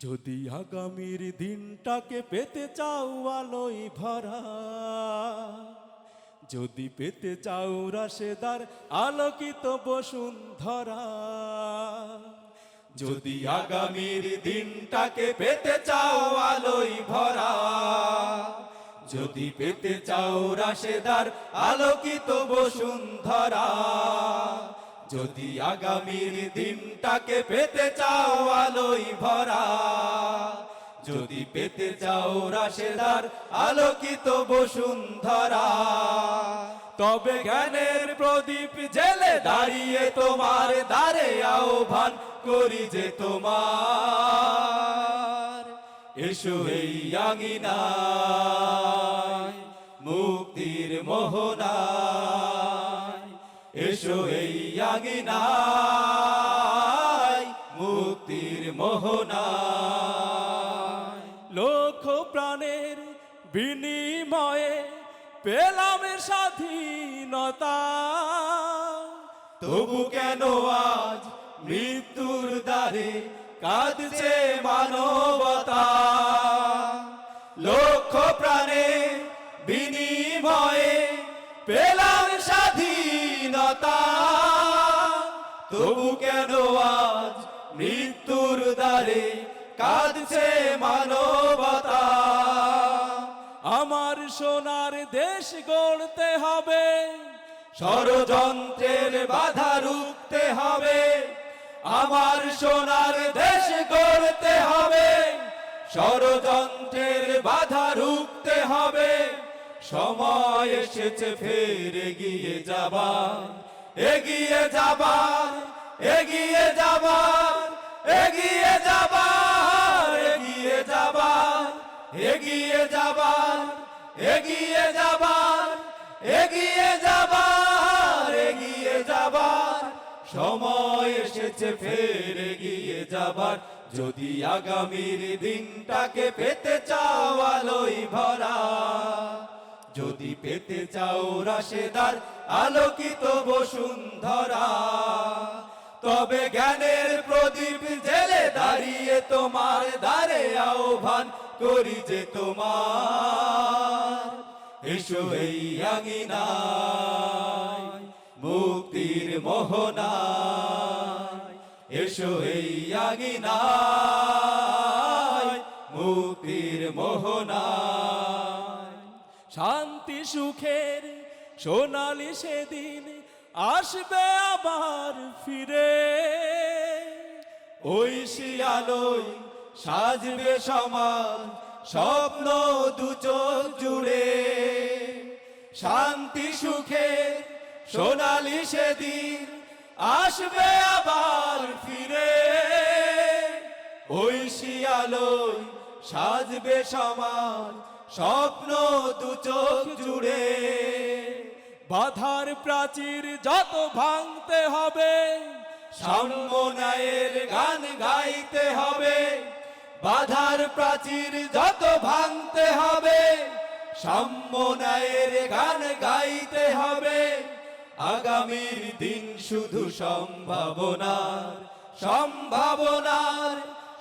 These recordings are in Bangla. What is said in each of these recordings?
যদি আগামীর দিনটাকে পেতে চাও আলোয় ভরা, যদি পেতে চাও রাশেদার আলোকিত বসুন্ধরা, যদি আগামীর দিনটাকে পেতে চাও আলোয় ভরা, যদি পেতে চাও রাশেদার আলোকিত বসুন্ধরা যদি আগামীর দিনটাকে পেতে চাও আলোয় ভরা, যদি পেতে চাও রাশেদার আলোকিত বসুন্ধরা, তবে জ্ঞানের প্রদীপ জেলে দাঁড়িয়ে তোমার দ্বারে আহ্বান করি যে তোমার। এসো এই আঙিনায়, মুক্তির মোহনায়। এসো এই আঙিনায় মুক্তির মোহনায়। লক্ষ প্রাণের বিনিময়ে পেলাম স্বাধীনতা। তবু কেন আজ মৃত্যুর দ্বারে কাঁদছে মানবতা? তবু কেন আজ মৃত্যুর দ্বারে কাঁদছে মানবতা? আমার সোনার দেশ গড়তে হবে, ষড়যন্ত্রের বাধা রুখতে হবে। আমার সোনার দেশ গড়তে হবে, ষড়যন্ত্রের বাধা রুখতে হবে। সময় এসেছে, ফের এগিয়ে যাবার এগিয়ে যাবার। এগিয়ে যাবার এগিয়ে যাবার এগিয়ে যাবার এগিয়ে যাবার এগিয়ে যাবার এগিয়ে যাবার এগিয়ে যাবার। সময় এসেছে ফের এগিয়ে যাবার। যদি আগামীর দিনটাকে পেতে চাও আলোয় ভরা, যদি পেতে চাও রাশেদার আলোকিত বসুন্ধরা তবে জ্ঞানের প্রদীপ জেলে দাঁড়িয়ে তোমার দ্বারে আহ্বান করি যে তোমার। এসো এই আঙিনায়, মুক্তির মোহনায়। এসো এই আঙিনায়, মুক্তির মোহনায়। শান্তি সুখের সোনালি সেদিন আসবে আবার ফিরে। ওই শিয়ালয় সাজবে সমাজ, স্বপ্ন দু চোখ জুড়ে। শান্তি, সুখে সোনালি সেদিন আসবে আবার ফিরে। ওই শিয়ালয় সাজবে সমাজ, স্বপ্ন দু চোখ জুড়ে। বাধার প্রাচীর যত ভাঙতে হবে, সাম্যনায়ের গান গাইতে হবে। বাধার প্রাচীর যত ভাঙতে হবে, সাম্যনায়ের গান গাইতে হবে। আগামীর দিন শুধু সম্ভাবনার সম্ভাবনার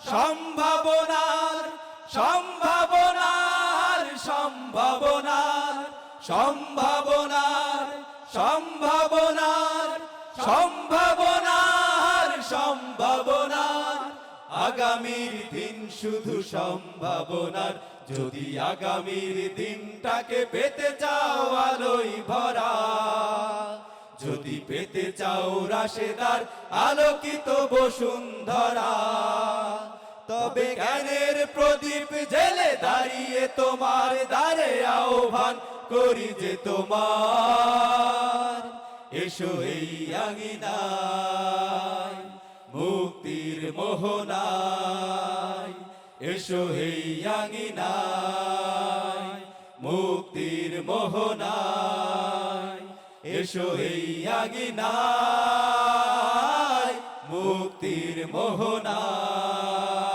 সম্ভাবনার সম্ভাবনার সম্ভাবনার সম্ভাবনার সম্ভাবনার সম্ভাবনার সম্ভাবনার। আগামীর দিন শুধু সম্ভাবনার। যদি আগামীর দিনটাকে পেতে চাও আলোই ভরা, যদি পেতে চাও রাশেদার আলোকিত বসুন্ধরা, তবে জ্ঞানের প্রদীপ জেলে দাঁড়িয়ে তোমার দ্বারে আহ্বান করি যে তোমার এসো এই আঙিনায়, মুক্তির মোহনায়। এসো এই আঙিনায়, মুক্তির মোহনায়। এসো এই আঙিনায়, মুক্তির মোহনায়।